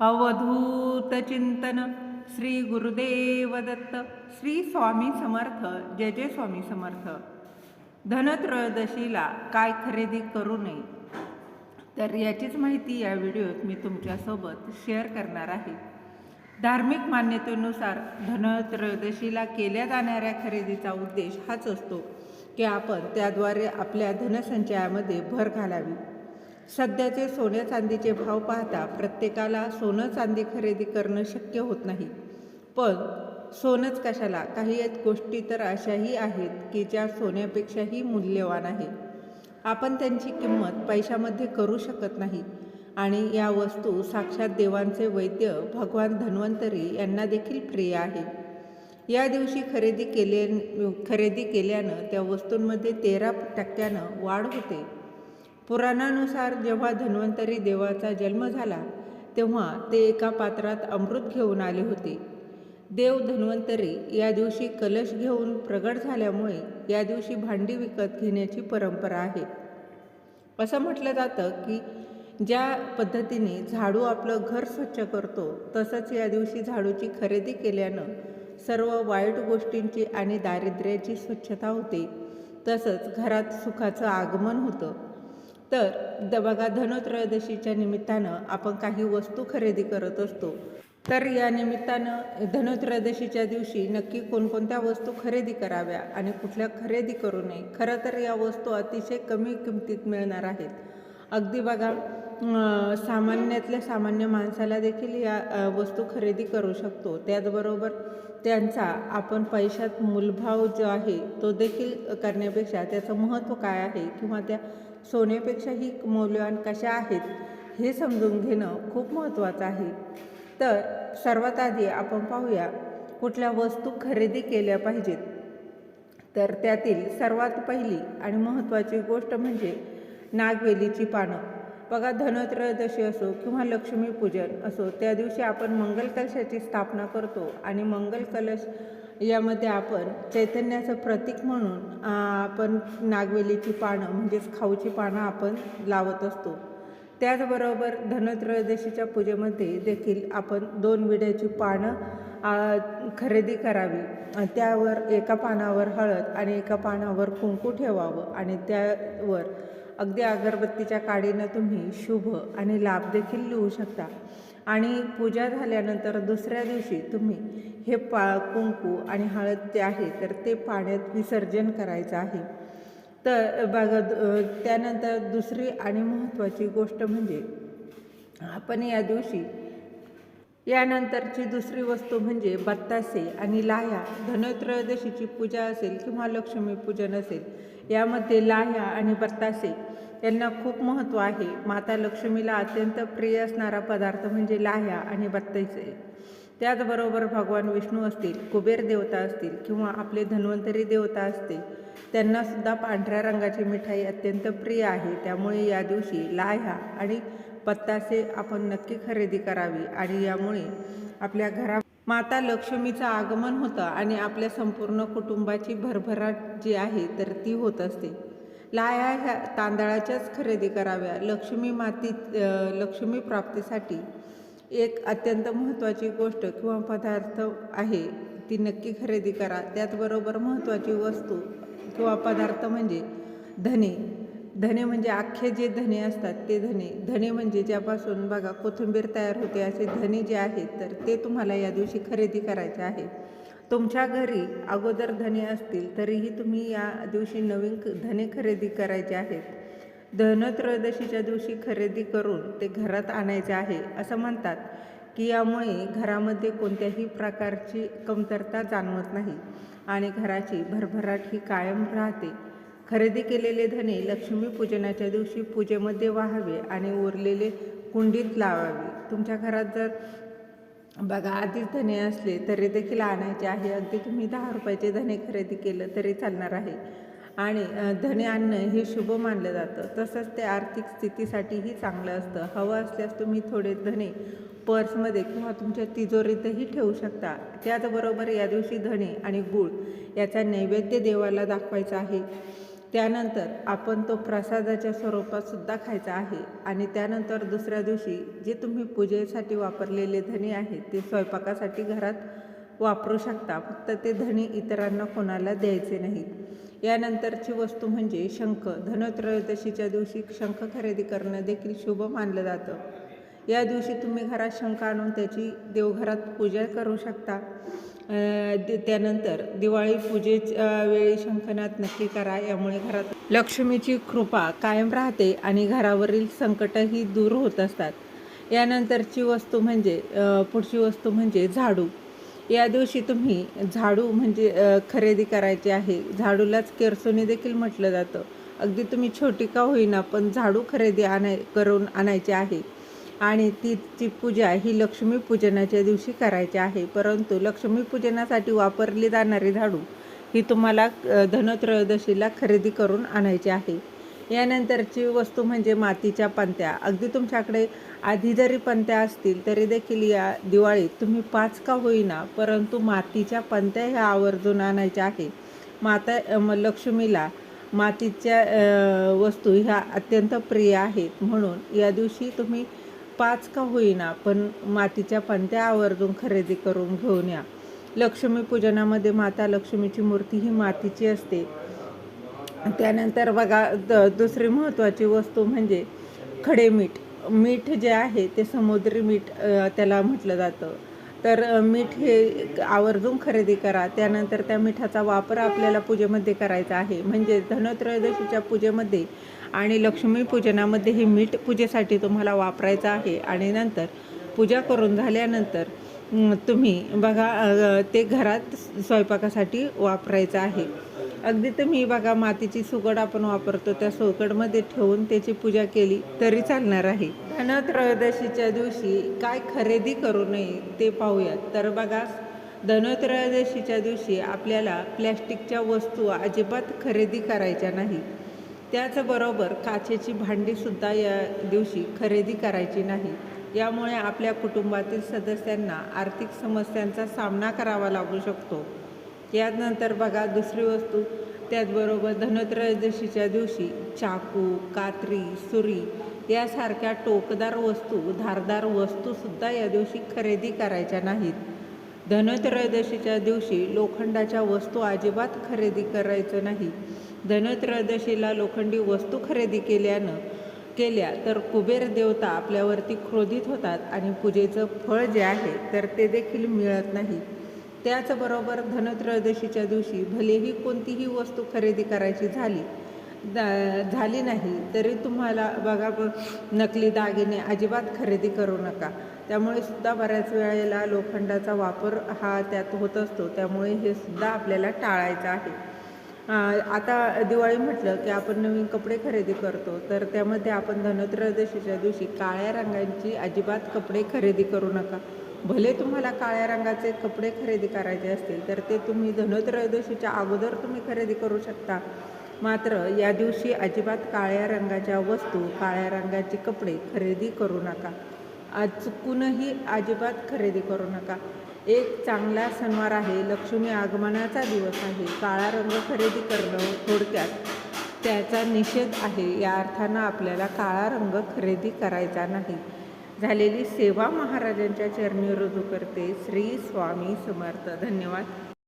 अवधूत चिंतन श्री गुरुदेव दत्त श्री स्वामी समर्थ जय जय स्वामी समर्थ. धनत्रयोदशीला काय खरेदी करू नये? तर याचीच माहिती या व्हिडिओत मी तुमच्यासोबत शेअर करणार आहे. धार्मिक मान्यतेनुसार धनत्रयोदशीला केल्या जाणाऱ्या खरेदीचा उद्देश हाच असतो की आपण त्याद्वारे आपल्या धनसंचयामध्ये भर घालावी. सध्याचे सोन्या चांदीचे भाव पाहता प्रत्येकाला सोनं चांदी खरेदी करणं शक्य होत नाही. पण सोनंच कशाला? काही एक गोष्टी तर अशाही आहेत की ज्या सोन्यापेक्षाही मूल्यवान आहे. आपण त्यांची किंमत पैशामध्ये करू शकत नाही. आणि या वस्तू साक्षात देवांचे वैद्य भगवान धन्वंतरी यांना देखील प्रिय आहे. या दिवशी खरेदी केले खरेदी केल्यानं त्या वस्तूंमध्ये तेरा टक्क्यानं वाढ होते. पुराणानुसार जेव्हा धन्वंतरी देवाचा जन्म झाला तेव्हा ते एका पात्रात अमृत घेऊन आले होते. देव धन्वंतरी या दिवशी कलश घेऊन प्रगट झाल्यामुळे या दिवशी भांडी विकत घेण्याची परंपरा आहे. असं म्हटलं जातं की ज्या पद्धतीने झाडू आपलं घर स्वच्छ करतो तसंच या दिवशी झाडूची खरेदी केल्यानं सर्व वाईट गोष्टींची आणि दारिद्र्याची स्वच्छता होते. तसंच घरात सुखाचं आगमन होतं. तर द बघा धनोत्रयोदशीच्या निमित्तानं आपण काही वस्तू खरेदी करत असतो. तर या निमित्तानं धनोत्रयोदशीच्या दिवशी नक्की कोणकोणत्या वस्तू खरेदी कराव्या आणि कुठल्या खरेदी करू नये खरं तर या वस्तू अतिशय कमी किमतीत मिळणार आहेत. अगदी बघा सामान्यातल्या सामान्य माणसाला देखील या वस्तू खरेदी करू शकतो. त्याचबरोबर त्यांचा आपण पैशात मूलभाव जो आहे तो देखील करण्यापेक्षा त्याचं महत्त्व काय आहे? किंवा त्या सोन्यापेक्षाही मौल्यवान कशा आहेत हे समजून घेणं खूप महत्त्वाचं आहे. तर सर्वात आधी आपण पाहूया कुठल्या वस्तू खरेदी केल्या पाहिजेत. तर त्यातील सर्वात पहिली आणि महत्त्वाची गोष्ट म्हणजे नागवेलीची पानं. बघा धनत्रयोदशी असो किंवा लक्ष्मीपूजन असो त्या दिवशी आपण मंगल कलशाची स्थापना करतो आणि मंगल कलश यामध्ये आपण चैतन्याचं प्रतीक म्हणून आपण नागवेलीची पानं म्हणजेच खाऊची पानं आपण लावत असतो. त्याचबरोबर धनत्रयोदशीच्या पूजेमध्ये देखील आपण दोन विड्याची पानं खरेदी करावी. त्यावर एका पानावर हळद आणि एका पानावर कुंकू ठेवावं आणि त्यावर अगदी अगरबत्तीच्या काडीनं तुम्ही शुभ आणि लाभ देखील लिहू शकता. आणि पूजा झाल्यानंतर दुसऱ्या दिवशी तुम्ही हे पा कुंकू आणि हळद जे आहे तर ते पाण्यात विसर्जन करायचं आहे. तर बघा त्यानंतर दुसरी आणि महत्त्वाची गोष्ट म्हणजे आपण या दिवशी यानंतरची दुसरी वस्तू म्हणजे बत्तासे आणि लाह्या. धनत्रयोदशीची पूजा असेल किंवा लक्ष्मीपूजन असेल यामध्ये लाह्या आणि बत्तासे. यांना खूप महत्त्व आहे. माता लक्ष्मीला अत्यंत प्रिय असणारा पदार्थ म्हणजे लाह्या आणि बत्तासे त्याचबरोबर भगवान विष्णू असतील कुबेर देवता असतील किंवा आपले धन्वंतरी देवता असतील त्यांनासुद्धा पांढऱ्या रंगाची मिठाई अत्यंत प्रिय आहे. त्यामुळे या दिवशी लाह्या आणि पत्तासे आपण नक्की खरेदी करावी आणि यामुळे आपल्या घरा माता लक्ष्मीचं आगमन होतं आणि आपल्या संपूर्ण कुटुंबाची भरभराट जी आहे तर ती होत असते. लाया ह्या तांदळाच्याच खरेदी कराव्या. लक्ष्मी मातीत लक्ष्मी प्राप्तीसाठी एक अत्यंत महत्त्वाची गोष्ट किंवा पदार्थ आहे ती नक्की खरेदी करा. त्याचबरोबर महत्त्वाची वस्तू किंवा पदार्थ म्हणजे धने. धने म्हणजे अख्खे जे धने असतात ते धने. धने म्हणजे ज्यापासून बघा कोथिंबीर तयार होते असे धने जे आहेत तर ते तुम्हाला या दिवशी खरेदी करायचे आहे. तुमच्या घरी अगोदर धने असतील तरीही तुम्ही या दिवशी नवीन धने खरेदी करायचे आहेत. धनत्रयोदशीच्या दिवशी खरेदी करून ते घरात आणायचे आहे असं म्हणतात की यामुळे घरामध्ये कोणत्याही प्रकारची कमतरता जाणवत नाही आणि घराची भरभराट ही कायम राहते. खरेदी केलेले धने लक्ष्मीपूजनाच्या दिवशी पूजेमध्ये वाहावे आणि उरलेले कुंडीत लावावे. तुमच्या घरात जर बघा आधीच धने असले तरी देखील आणायचे आहे. अगदी तुम्ही दहा रुपयाचे धने खरेदी केलं तरी चालणार आहे. आणि धने आणणं हे शुभ मानलं जातं. तसंच ते आर्थिक स्थितीसाठीही चांगलं असतं. हवं असल्यास तुम्ही थोडे धने पर्समध्ये किंवा तुमच्या तिजोरीतही ठेवू शकता. त्याचबरोबर या दिवशी धणे आणि गूळ याचा नैवेद्य देवाला दाखवायचा आहे. त्यानंतर आपण तो प्रसादाच्या स्वरूपात सुद्धा खायचा आहे. आणि त्यानंतर दुसऱ्या दिवशी जे तुम्ही पूजेसाठी वापरलेले धणे आहेत ते स्वयंपाकासाठी घरात वापरू शकता. फक्त ते धणे इतरांना कोणाला द्यायचे नाहीत. यानंतरची वस्तू म्हणजे शंख. धनत्रयोदशीच्या दिवशी शंख खरेदी करणं देखील शुभ मानलं जातं. या दिवशी तुम्ही घरात शंख आणून त्याची देवघरात पूजा करू शकता. त्यानंतर दिवाळी पूजेच्या वेळी शंखनाद नक्की करा. यामुळे घरात लक्ष्मीची कृपा कायम राहते आणि घरावरील संकटही दूर होत असतात. यानंतरची वस्तू म्हणजे पुढची वस्तू म्हणजे झाडू. या दिवशी तुम्ही झाडू म्हणजे खरेदी करायची आहे. झाडूलाच केरसोनी देखील म्हटलं जातं. अगदी तुम्ही छोटी का होईना पण झाडू खरेदी आणाय करून आणायची आहे. आणि तिची पूजा ही लक्ष्मी पूजनाच्या दिवशी करायची आहे. परंतु लक्ष्मी पूजनासाठी वापरली जाणारी झाडू ही तुम्हाला धनत्रयोदशीला खरेदी करून आणायची आहे. यानंतरची वस्तू म्हणजे मातीच्या पंत्या. अगदी तुमच्याकडे आधी जरी पंत्या असतील तरी देखील या दिवाळीत तुम्ही पाच का होईना परंतु मातीच्या पंत्या ह्या आवर्जून आणायच्या आहे. माता लक्ष्मीला मातीच्या वस्तू ह्या अत्यंत प्रिय आहेत. म्हणून या दिवशी तुम्ही पाच का होईना पण मातीच्या पंत्या आवर्जून खरेदी करून घेऊन या. लक्ष्मीपूजनामध्ये माता लक्ष्मीची मूर्ती ही मातीची असते. त्यानंतर बघा द दुसरी महत्त्वाची वस्तू म्हणजे खडे मीठ. मीठ जे आहे ते समुद्री मीठ त्याला म्हटलं जातं. तर मीठ हे आवर्जून खरेदी करा. त्यानंतर त्या मिठाचा वापर आपल्याला पूजेमध्ये करायचा आहे. म्हणजे धनत्रयोदशीच्या पूजेमध्ये आणि लक्ष्मी पूजनामध्ये हे मीठ पूजेसाठी तुम्हाला वापरायचं आहे. आणि नंतर पूजा करून झाल्यानंतर तुम्ही बघा ते घरात स्वयंपाकासाठी वापरायचं आहे. अगदी तुम्ही बघा मातीची सुगड आपण वापरतो त्या सुगडमध्ये ठेवून त्याची पूजा केली तरी चालणार आहे. धनत्रयोदशीच्या दिवशी काय खरेदी करू नये ते पाहूयात. तर बघा धनत्रयोदशीच्या दिवशी आपल्याला प्लॅस्टिकच्या वस्तू अजिबात खरेदी करायच्या नाही. त्याचबरोबर काचेची भांडीसुद्धा या दिवशी खरेदी करायची नाही. यामुळे आपल्या कुटुंबातील सदस्यांना आर्थिक समस्यांचा सामना करावा लागू शकतो. यानंतर बघा दुसरी वस्तू. त्याचबरोबर धनत्रयोदशीच्या दिवशी चाकू कात्री सुरी यासारख्या टोकदार वस्तू धारदार वस्तूसुद्धा या दिवशी खरेदी करायच्या नाहीत. धनत्रयोदशीच्या दिवशी लोखंडाच्या वस्तू अजिबात खरेदी करायचं नाही. धनत्रयोदशीला लोखंडी वस्तू खरेदी केल्यानं केल्या तर कुबेर देवता आपल्यावरती क्रोधित होतात आणि पूजेचं फळ जे आहे तर ते देखील मिळत नाही. त्याचबरोबर धनत्रयोदशीच्या दिवशी भलेही कोणतीही वस्तू खरेदी करायची झाली झाली नाही तरी तुम्हाला बघा नकली दागिने अजिबात खरेदी करू नका. त्यामुळे सुद्धा बऱ्याच वेळेला लोखंडाचा वापर हा त्यात होत असतो. त्यामुळे हे सुद्धा आपल्याला टाळायचं आहे. आता दिवाळी म्हटलं की आपण नवीन कपडे खरेदी करतो तर त्यामध्ये आपण धनत्रयोदशीच्या दिवशी काळ्या रंगांची अजिबात कपडे खरेदी करू नका. भले तुम्हाला काळ्या रंगाचे कपडे खरेदी करायचे असतील तर ते तुम्ही धनत्रयोदशीच्या अगोदर तुम्ही खरेदी करू शकता. मात्र या दिवशी अजिबात काळ्या रंगाच्या वस्तू काळ्या रंगाचे कपडे खरेदी करू नका. आज चुकूनही अजिबात खरेदी करू नका. एक चांगला सणवार आहे लक्ष्मी आगमनाचा दिवस आहे. काळा रंग खरेदी करणं थोडक्यात त्याचा निषेध आहे. या अर्थानं आपल्याला काळा रंग खरेदी करायचा नाही. झालेली सेवा महाराजांच्या चरणी रुजू करते. श्री स्वामी समर्थ. धन्यवाद.